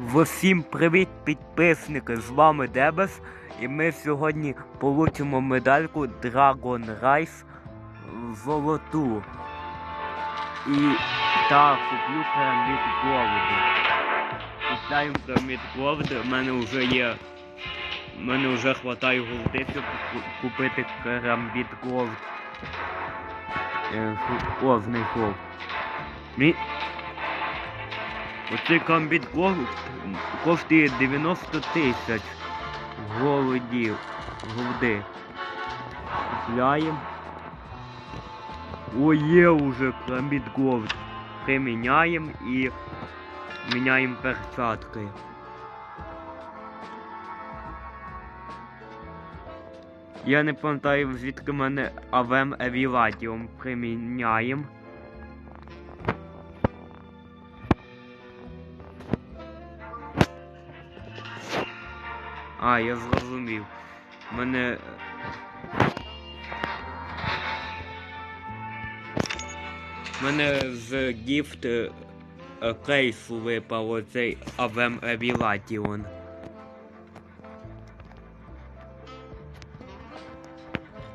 Всім привіт, підписники! З вами Дебес. І ми сьогодні получимо медальку Dragon Rise золоту. І так, куплю керамід Голду. Купляємо керамід Голд, у мене вже є. У мене вже хватає голди, щоб купити керамбіт Голд. Е, фу- О, знайшов. Мі... Оцей комбіт коштує 90 тисяч голодів. Голди. Купляємо. О, є уже комбіт Голд. Приміняємо і міняємо перчатки. Я не пам'ятаю, звідки мене Авем Евілатіум приміняємо. А, я зрозумів. Мене. Мене з гіфт е, е, кейсу випав оцей Авем Евілатіон.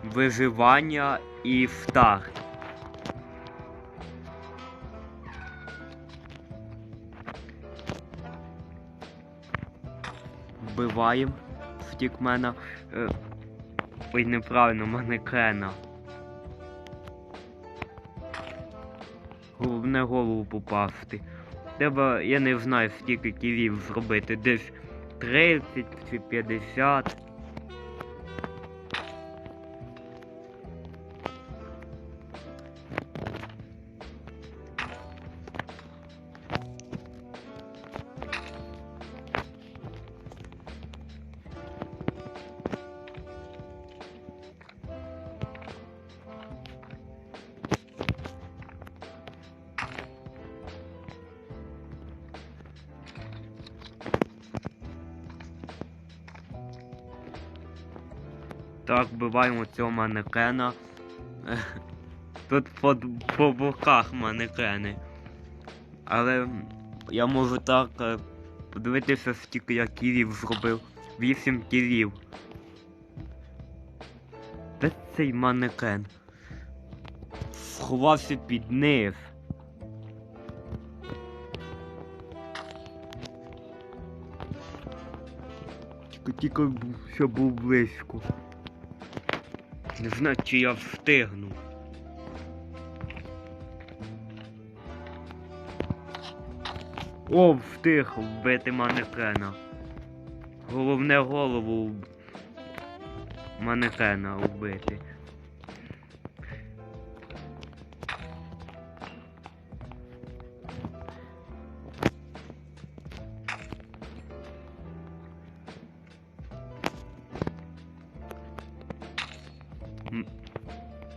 Виживання і старт. Вбиваємо стікмена. Е, ой, неправильно, манекена. Головне голову попасти. Треба, я не знаю, скільки кілів зробити. Десь 30 чи 50. Так, вбиваємо цього манекена. Тут по, по боках манекени. Але я можу так е, подивитися, скільки я кілів зробив. 8 кілів. Де цей манекен? Сховався під низ. Тільки тільки що був близько. Не знаю, чи я встигну. О, встиг вбити манекена. Головне голову манекена вбити.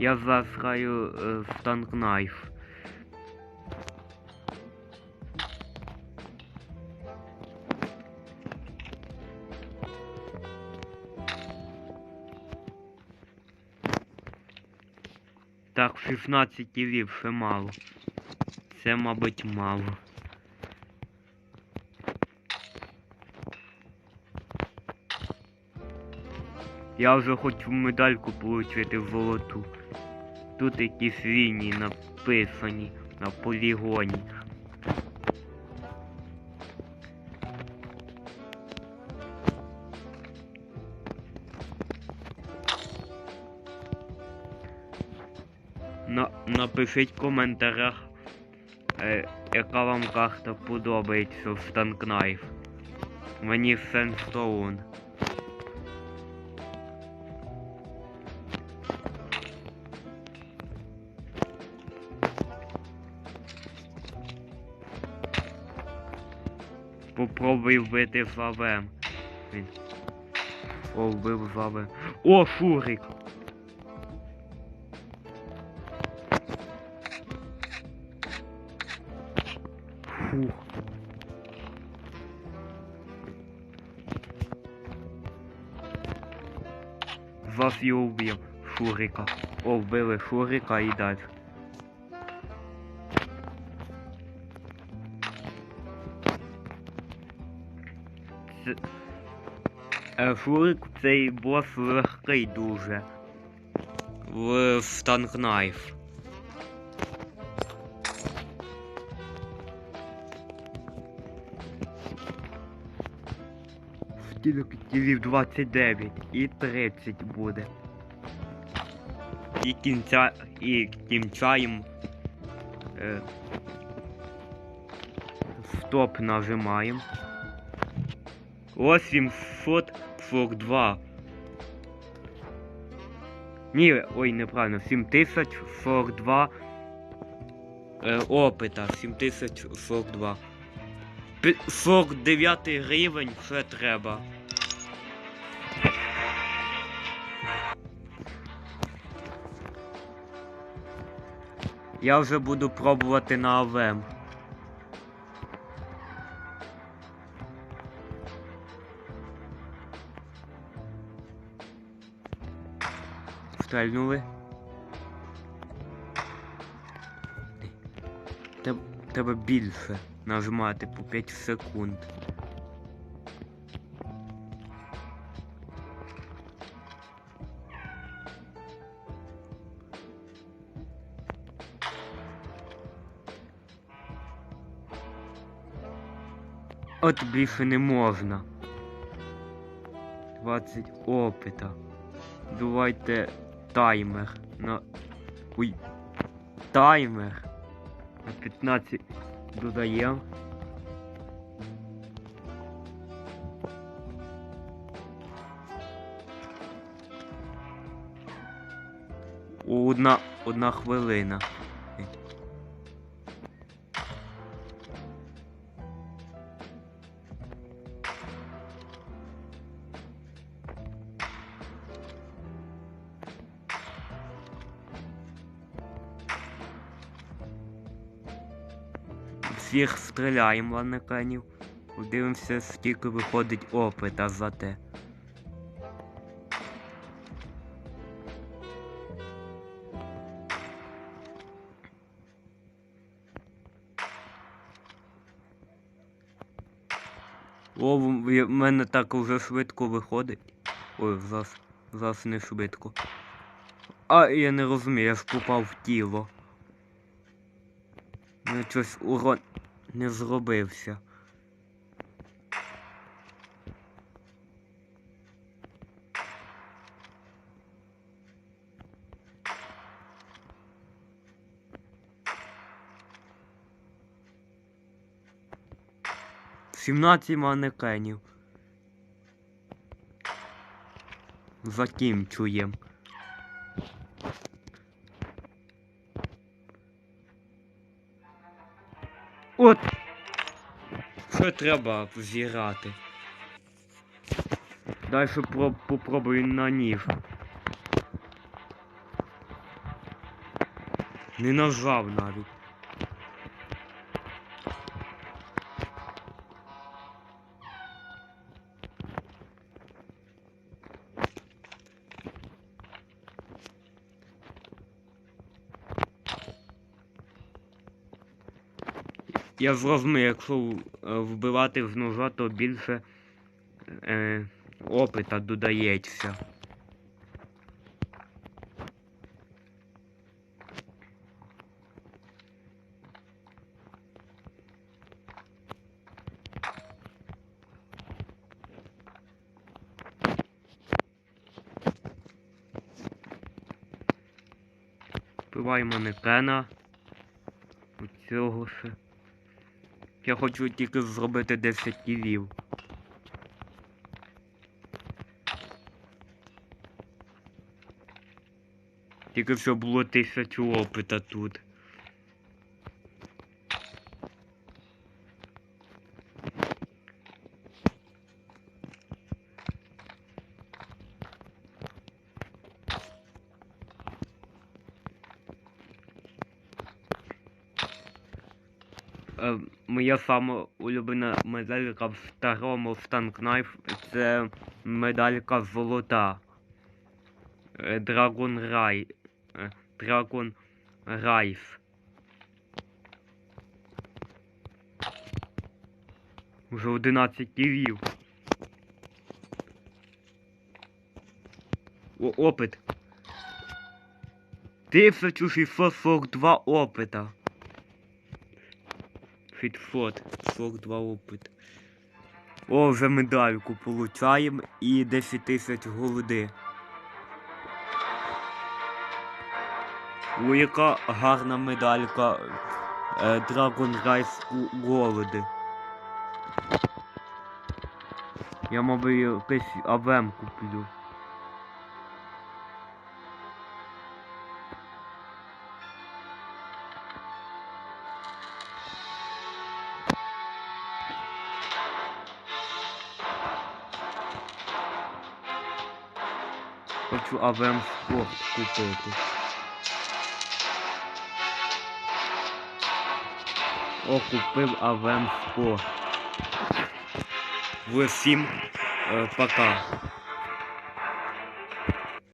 Я зараз граю е, в танк найф. Так, 16 кілів ще мало. Це, мабуть, мало. Я вже хочу медальку отримати золоту. Тут якісь лінії написані на полігоні. На, напишіть в коментарях, е, яка вам карта подобається в Станкнайф. Мені Сенстоун. Попробуй вбити Вавем. Він. О, вбив Вавем. О, Фурик! Фух. Вас його вбив. Шурика. О, вбили Шурика і далі. Шурик цей бос легкий дуже. В, в танкнайф. Стільки кілів 29 і 30 буде. І кінця і кінчаємо. Е, стоп нажимаємо. Ось 742. Ні, ой, неправильно, 7042 е, опита, 7042. Пі- 49 гривень ще треба. Я вже буду пробувати на АВМ. Стрельнули. Треба більше нажимати по 5 секунд. От більше не можна. 20 опита. Давайте таймер на. Ой. Таймер. На 15 додаємо. Одна, одна хвилина. Всіх стріляємо ланеканів. Подивимося, скільки виходить опита за те. О, в мене так вже швидко виходить. Ой, зараз, зараз не швидко. А, я не розумію, я ж попав в тіло. Ну, щось урон не зробився. Сімнадцять манекенів. Закінчуєм. Що треба зіграти? Далі про попробую на ніж. Не нажав навіть. Я зрозумів, якщо е, вбивати з ножа, то більше е, опита додається. Вбиваємо манекена. Оцього ще. Я хочу тільки зробити 10 кілів. Тільки що було тисячу опита тут. е, моя сама улюблена медалька в старому станкнайф. Це медалька золота. Драгон Рай. Драгон Райс. Уже 11 кілів. О, опит. 1642 опита. 542 опит. О, вже медальку получаємо і 10 тисяч голоди. О, яка гарна медалька е, Dragon Rise голоди. Я, мабуть, якийсь АВМ куплю. Хочу АВМ спорт купити. О, купив АВМ спорт. Всім е, пока.